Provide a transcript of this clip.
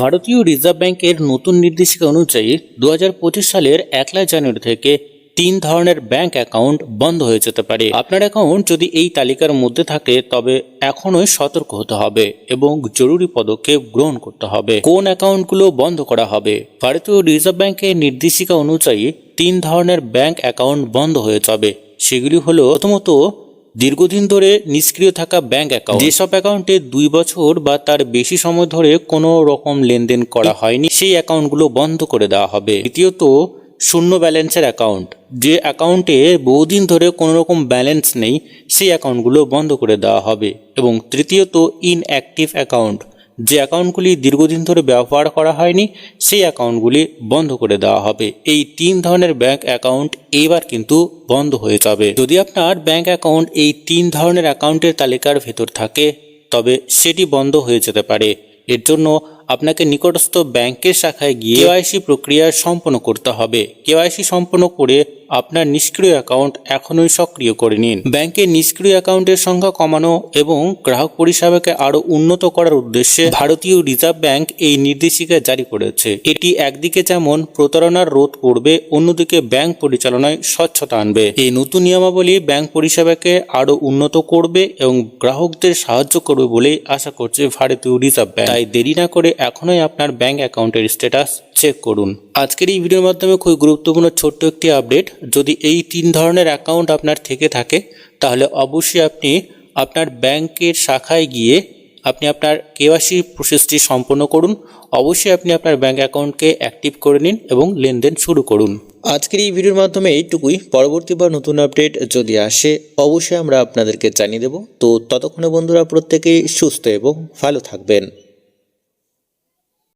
ভারতীয় রিজার্ভ ব্যাংকের নতুন নির্দেশিকা অনুযায়ী দু হাজার পঁচিশ সালের একলা জানুয়ারি থেকে তিন ধরনের ব্যাংক অ্যাকাউন্ট বন্ধ হয়ে যেতে পারে। আপনার অ্যাকাউন্ট যদি এই তালিকার মধ্যে থাকে, তবে এখনোই সতর্ক হতে হবে এবং জরুরি পদক্ষেপ গ্রহণ করতে হবে। কোন অ্যাকাউন্টগুলো বন্ধ করা হবে? ভারতীয় রিজার্ভ ব্যাংকের নির্দেশিকা অনুযায়ী তিন ধরনের ব্যাংক অ্যাকাউন্ট বন্ধ হয়ে যাবে। সেগুলি হলো প্রথমত দীর্ঘদিন ধরে নিষ্ক্রিয় থাকা ব্যাংক অ্যাকাউন্ট যেসব অ্যাকাউন্টে দুই বছর বা তার বেশি সময় ধরে কোনো রকম লেনদেন করা হয়নি, সেই অ্যাকাউন্টগুলো বন্ধ করে দেওয়া হবে। দ্বিতীয়ত, শূন্য ব্যালেন্সের অ্যাকাউন্ট যে অ্যাকাউন্টে বহুদিন ধরে কোনো রকম ব্যালেন্স নেই, সেই অ্যাকাউন্টগুলো বন্ধ করে দেওয়া হবে। এবং তৃতীয়ত ইনঅ্যাক্টিভ অ্যাকাউন্ট যে অ্যাকাউন্টগুলি দীর্ঘদিন ধরে ব্যবহার করা হয়নি, সেই অ্যাকাউন্টগুলি বন্ধ করে দেওয়া হবে। এই তিন ধরনের ব্যাংক অ্যাকাউন্ট এবার কিন্তু বন্ধ হয়ে যাবে। যদি আপনার ব্যাংক অ্যাকাউন্ট এই তিন ধরনের অ্যাকাউন্টের তালিকার ভেতর থাকে, তবে সেটি বন্ধ হয়ে যেতে পারে। এর জন্য আপনাকে নিকটস্থ ব্যাংকের শাখায় গিয়ে কেওয়াইসি প্রক্রিয়া সম্পন্ন করতে হবে। কেওয়াইসি সম্পন্ন করে আপনার নিষ্ক্রিয় অ্যাকাউন্ট এখনই সক্রিয় করে নিন। ব্যাংকের নিষ্ক্রিয় অ্যাকাউন্টের সংখ্যা কমানো এবং গ্রাহক পরিষেবাকে আরও উন্নত করার উদ্দেশ্যে ভারতীয় রিজার্ভ ব্যাংক এই নির্দেশিকা জারি করেছে। এটি একদিকে যেমন প্রতারণার রোধ করবে, অন্যদিকে ব্যাংক পরিচালনায় স্বচ্ছতা আনবে। এই নতুন নিয়মাবলী ব্যাংক পরিষেবাকে আরও উন্নত করবে এবং গ্রাহকদের সাহায্য করবে বলেই আশা করছে ভারতীয় রিজার্ভ ব্যাংক। তাই দেরি না করে এখনই আপনার ব্যাংক অ্যাকাউন্টের স্ট্যাটাস চেক করুন। আজকের এই ভিডিওর মাধ্যমে খুবই গুরুত্বপূর্ণ ছোট্ট একটি আপডেট যদি এই তিন ধরনের অ্যাকাউন্ট আপনার থেকে থাকে, তাহলে অবশ্যই আপনি আপনার ব্যাংকের শাখায় গিয়ে আপনি আপনার কেওয়াসি প্রসেসটি সম্পন্ন করুন। অবশ্যই আপনি আপনার ব্যাংক অ্যাকাউন্টকে অ্যাক্টিভ করে নিন এবং লেনদেন শুরু করুন। আজকের এই ভিডিওর মাধ্যমে এইটুকুই। পরবর্তী বা নতুন আপডেট যদি আসে, অবশ্যই আমরা আপনাদেরকে জানিয়ে দেব। তো ততক্ষণে বন্ধুরা, প্রত্যেকেই সুস্থ এবং ভালো থাকবেন।